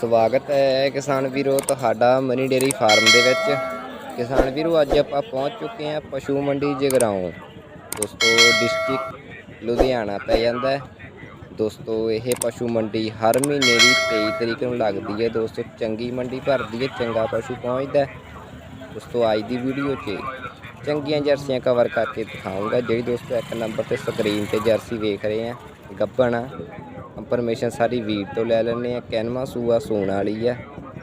ਸਵਾਗਤ ਹੈ ਕਿਸਾਨ ਵੀਰੋ, ਤੁਹਾਡਾ ਮਨੀ ਡੇਰੀ ਫਾਰਮ ਦੇ ਵਿੱਚ। ਕਿਸਾਨ ਵੀਰੋ, ਅੱਜ ਆਪਾਂ ਪਹੁੰਚ ਚੁੱਕੇ ਹਾਂ ਪਸ਼ੂ ਮੰਡੀ ਜਗਰਾਉਂ। ਦੋਸਤੋ ਡਿਸਟ੍ਰਿਕਟ ਲੁਧਿਆਣਾ ਪੈ ਜਾਂਦਾ ਹੈ। ਦੋਸਤੋ, ਇਹ ਪਸ਼ੂ ਮੰਡੀ ਹਰ ਮਹੀਨੇ ਦੀ 23 ਤਰੀਕ ਨੂੰ ਲੱਗਦੀ ਹੈ। ਦੋਸਤੋ, ਚੰਗੀ ਮੰਡੀ ਭਰਦੀ ਹੈ, ਚੰਗਾ ਪਸ਼ੂ ਪਹੁੰਚਦਾ ਦੋਸਤੋ, ਅੱਜ ਦੀ ਵੀਡੀਓ 'ਚ ਚੰਗੀਆਂ ਜਰਸੀਆਂ ਕਵਰ ਕਰਕੇ ਦਿਖਾਉਂਗਾ ਜਿਹੜੀ ਦੋਸਤੋ ਇੱਕ ਨੰਬਰ ਤੇ ਸਕਰੀਨ ਤੇ ਜਰਸੀ ਵੇਖ ਰਹੇ ਆ ਗੱਬਣ ਇਨਫੋਰਮੇਸ਼ਨ ਸਾਰੀ ਵੀਰ ਤੋਂ ਲੈ ਲੈਣੇ ਆ ਕੈਨਵਾ ਸੂਆ ਸੂਣ ਵਾਲੀ ਆ।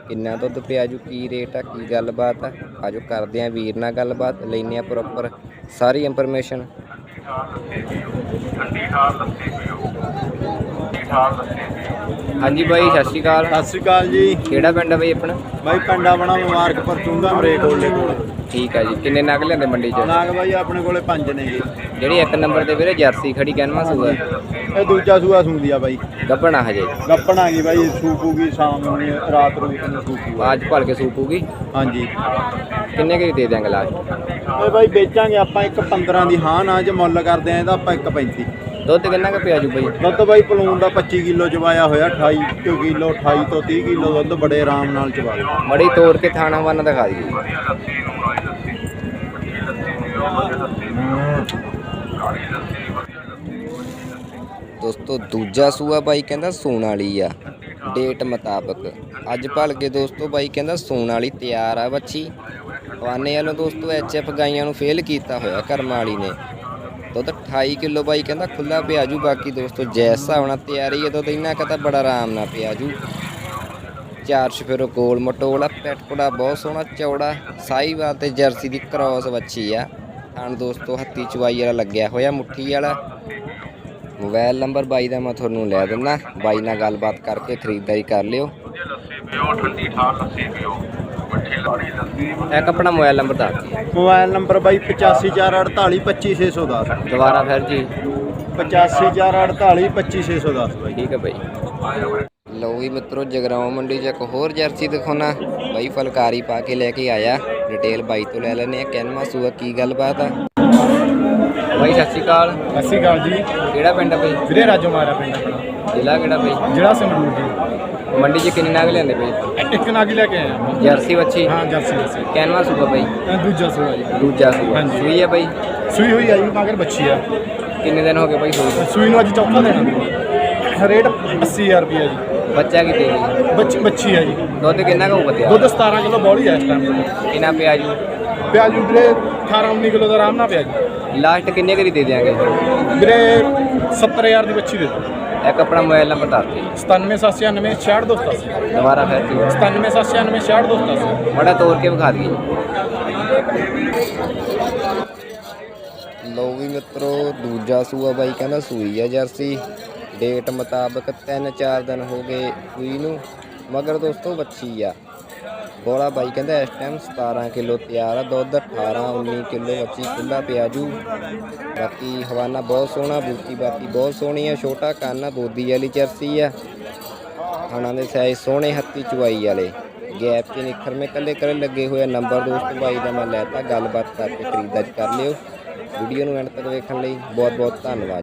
ਕਿੰਨਾ ਦੁੱਧ ਪਿਆ ਜੂ ਕੀ ਰੇਟ ਆ ਕੀ ਗੱਲਬਾਤ ਆ? ਆਜੋ ਕਰਦੇ ਆ ਵੀਰ ਨਾਲ ਗੱਲਬਾਤ ਲੈਨੇ ਆ ਪ੍ਰੋਪਰ ਸਾਰੀ ਇਨਫੋਰਮੇਸ਼ਨ ਹਾਂਜੀ ਬਾਈ ਸਤਿ ਸ਼੍ਰੀ ਅਕਾਲ। ਸਤਿ ਸ਼੍ਰੀ ਅਕਾਲ ਜੀ। ਕਿਹੜਾ ਪਿੰਡ ਆ ਬਾਈ ਆਪਣਾ? ਬਾਈ ਪੰਡਾ ਬਣਾ ਮੁਬਾਰਕਪੁਰ ਚੁੰਗਾ ਮਰੇ ਕੋਲੇ ਕੋਲ ਠੀਕ ਆ ਜੀ। ਕਿੰਨੇ ਨਗ ਲੈਂਦੇ ਮੰਡੀ 'ਚ? ਨਾਗ ਬਾਈ ਆਪਣੇ ਕੋਲੇ ਪੰਜ ਨੇ ਜੀ। ਜਿਹੜੀ ਇੱਕ ਨੰਬਰ ਤੇ ਵੀਰੇ ਜਰਸੀ ਖੜੀ ਕੈਨਵਾ ਸੂਆ। ਇਹ ਦੂਜਾ ਸੂਆ ਸੁੰਦੀ ਆ ਬਾਈ। ਗੱਬਣਾ ਹਜੇ। ਗੱਪਣ ਆ ਗਈ ਬਾਈ ਸੂਪੂਗੀ ਸ਼ਾਮ ਨੂੰ ਰਾਤ ਨੂੰ ਨੂੰ ਸੂਪੂ ਅੱਜ ਭਲ ਕੇ ਸੂਪੂਗੀ? ਹਾਂਜੀ। ਕਿੰਨੇ ਕੁ ਦੀ ਦਿਆਂਗੇ ਲਾਸਟ? ਇਹ ਬਾਈ ਵੇਚਾਂਗੇ ਆਪਾਂ ਇੱਕ 15 ਦੀ ਹਾਂ ਨਾ ਜੇ ਮੁੱਲ ਕਰਦੇ ਆ ਇਹਦਾ ਆਪਾਂ ਇੱਕ 35 ਦੁੱਧ ਕਿੰਨਾ ਕੁ ਪਿਆ ਜੂ ਬਾਈ? ਦੁੱਧ ਬਾਈ ਪਲੂਨ ਦਾ 25 ਕਿਲੋ ਚਵਾਇਆ ਹੋਇਆ 28 ਕੁ ਕਿਲੋ 28 ਤੋਂ 30 ਕਿਲੋ ਦੁੱਧ ਬੜੇ ਆਰਾਮ ਨਾਲ ਚਵਾ ਲਓ ਮੜੀ ਤੋੜ ਕੇ ਥਾਣਾ ਵੰਨ ਦਿਖਾ ਦਈਏ। ਦੋਸਤੋ, ਦੂਜਾ ਸੂਆ ਬਾਈ ਕਹਿੰਦਾ ਸੂਣ ਵਾਲੀ ਆ ਡੇਟ ਮੁਤਾਬਕ। ਅੱਜ ਭਲ ਕੇ ਦੋਸਤੋ ਬਾਈ ਕਹਿੰਦਾ ਸੂਣ ਵਾਲੀ ਤਿਆਰ ਆ ਬੱਚੀ ਹਵਾਨੇ ਵੱਲੋਂ ਦੋਸਤੋ ਐਚਐਫ ਗਾਈਆਂ ਨੂੰ ਫੇਲ ਕੀਤਾ ਹੋਇਆ ਕਰਮ ਵਾਲੀ ਨੇ। ਦੁੱਧ 28 ਕਿਲੋ ਬਾਈ ਕਹਿੰਦਾ ਖੁੱਲਾ ਪਿਆ ਜੂ, ਬਾਕੀ ਦੋਸਤੋ ਜੈਸਾ ਹੋਣਾ ਤਿਆਰੀ ਹੈ ਦੁੱਧ ਇੰਨਾ ਕਹਤਾ ਬੜਾ ਆਰਾਮ ਨਾਲ ਪਿਆ ਜੂ। ਚਾਰ ਸ਼ਫੇਰੋ ਗੋਲ ਮਟੋਲਾ ਪੈਟਕੜਾ ਬਹੁਤ ਸੋਹਣਾ, ਚੌੜਾ, ਸਾਈਵਾਲ ਤੇ ਜਰਸੀ ਦੀ ਕ੍ਰਾਸ ਵੱਛੀ ਆ। ਥਣ ਦੋਸਤੋ ਹੱਤੀ ਚਵਾਈ ਵਾਲਾ ਲੱਗਿਆ ਹੋਇਆ, ਮੁੱਠੀ ਵਾਲਾ। ਮੋਬਾਈਲ ਨੰਬਰ ਬਾਈ ਦਾ ਮੈਂ ਤੁਹਾਨੂੰ ਲੈ ਦਿੰਦਾ। ਬਾਈ ਨਾਲ ਗੱਲਬਾਤ ਕਰਕੇ ਖਰੀਦਦਾਰੀ ਕਰ ਲਿਓ। ਇੱਕ ਆਪਣਾ ਮੋਬਾਈਲ ਨੰਬਰ ਦੱਸ। ਮੋਬਾਈਲ ਨੰਬਰ ਬਾਈ 8548 25610 ਦੁਬਾਰਾ ਫਿਰ ਜੀ। 8548 25610 ਬਾਈ। ਠੀਕ ਹੈ ਬਾਈ। ਲਓ ਵੀ ਮਿੱਤਰੋ ਜਗਰਾਉਂ ਮੰਡੀ 'ਚ ਇੱਕ ਹੋਰ ਜਰਸੀ ਦਿਖਾਉਣਾ। ਬਾਈ ਫਲਕਾਰੀ ਪਾ ਕੇ ਲੈ ਕੇ ਆਇਆ। ਡਿਟੇਲ ਬਾਈ ਤੋਂ ਲੈ ਲੈਨੇ ਆ ਕੈਨਵਾ ਸੂਆ ਕੀ ਗੱਲਬਾਤ ਆ? ਬਾਈ ਸਤਿ ਸ਼੍ਰੀ ਅਕਾਲ। ਸਤਿ ਸ਼੍ਰੀ ਅਕਾਲ ਜੀ। ਕਿਹੜਾ ਪਿੰਡ ਆ ਬਾਈ? ਵੀਰੇ ਰਾਜੋ ਮਾਰਾ ਪਿੰਡ ਆਪਣਾ। ਜ਼ਿਲ੍ਹਾ ਕਿਹੜਾ ਬਾਈ? ਜਿਹੜਾ ਸੰਗਰੂਰ ਜੀ। ਮੰਡੀ 'ਚ ਕਿੰਨੇ ਨਾਗ ਲੈਂਦੇ ਬਾਈ? ਇੱਕ ਨਾਗੀ ਲੈ ਕੇ ਆਇਆ ਮੈਂ ਜਰਸੀ ਵੱਛੀ? ਹਾਂ ਜਰਸੀ ਜਰਸੀ ਕੈਨਵਾ ਸੂਆ ਬਾਈ? ਇਹ ਦੂਜਾ ਸੂਆ ਜੀ। ਦੂਜਾ ਸੂਆ ਹਾਂਜੀ। ਸੂਈ ਆ ਬਾਈ? ਸੂਈ ਹੋਈ ਆਈ ਮਗਰ ਬੱਚੀ ਆ। ਕਿੰਨੇ ਦਿਨ ਹੋ ਗਏ ਬਾਈ ਸੂਈ? ਨੂੰ? ਸੂਈ ਨੂੰ ਅੱਜ ਚੌਥਾ ਦੇਣਾ ਰੇਟ 80000 ਰੁਪਏ ਜੀ। ਬੱਚਾ ਕਿਤੇ ਜੀ ਬੱਚੀ ਬੱਚੀ ਆ ਜੀ। ਦੁੱਧ ਕਿੰਨਾ ਕੁ ਬੱਤਿਆ ਦੁੱਧ 17 ਕਿਲੋ ਬੋਲੀ ਆ ਇਸ ਟਾਈਮ ਕਿੰਨਾ ਪਿਆ ਜੀ? ਪਿਆਜੂ ਵੀਰੇ 18 19 ਕਿਲੋ ਦਾ ਆਰਾਮ ਨਾਲ ਪਿਆ ਜੀ। ਲਾਸਟ ਕਿੰਨੇ ਕਰੀ ਦੇ ਦਿਆਂਗੇ? ਵੀਰੇ 70000 ਦੀ ਬੱਚੀ ਦੇ ਦਿਓ। ਇੱਕ ਆਪਣਾ ਮੋਬਾਈਲ ਨੰਬਰ ਦੱਸ ਦਿਓ। 97799 6287 ਦੁਬਾਰਾ ਫਿਰ ਜੀ 97799 6287 ਬੜਾ ਤੋੜ ਕੇ ਵਿਖਾ ਦਈਏ। ਲਓ ਵੀ ਮਿੱਤਰੋ ਦੂਜਾ ਸੂਆ ਬਾਈ ਕਹਿੰਦਾ ਸੂਈ ਆ ਜਰਸੀ। ਡੇਟ ਮੁਤਾਬਕ 3-4 ਦਿਨ ਹੋ ਗਏ ਸੂਈ ਨੂੰ। ਮਗਰ ਦੋਸਤੋ ਬੱਚੀ ਆ। ਬੋਲਾ ਬਾਈ ਕਹਿੰਦਾ ਇਸ ਟਾਈਮ 17 ਕਿਲੋ ਤਿਆਰ ਆ, ਦੁੱਧ 18-19 ਕਿਲੋ ਬੱਚੀ ਖੁੱਲਾ ਪਿਆਜੂ। ਬਾਕੀ ਹਵਾਨਾ ਬਹੁਤ ਸੋਹਣਾ, ਬੂਟੀ ਬਾਕੀ ਬਹੁਤ ਸੋਹਣੀ ਆ, ਛੋਟਾ ਕੰਨ ਆ ਬੋਦੀ ਵਾਲੀ ਚਰਸੀ ਆ। ਖਾਣਾ ਦੇ ਸਾਈਜ਼ ਸੋਹਣੇ ਹੱਥੀ ਚੁਆਈ ਵਾਲੇ। ਗੈਪ 'ਚ ਨਿਖਰਵੇਂ ਕੱਲੇ ਕੱਲੇ ਲੱਗੇ ਹੋਏ ਨੰਬਰ ਦੋਸਤ ਬਾਈ ਦਾ ਮੈਂ ਲੈਤਾ, ਗੱਲਬਾਤ ਕਰਕੇ ਖਰੀਦਦਾਰੀ ਕਰ ਲਿਓ। ਵੀਡੀਓ ਨੂੰ ਐਂਡ ਤੱਕ ਵੇਖਣ ਲਈ ਬਹੁਤ ਬਹੁਤ ਧੰਨਵਾਦ।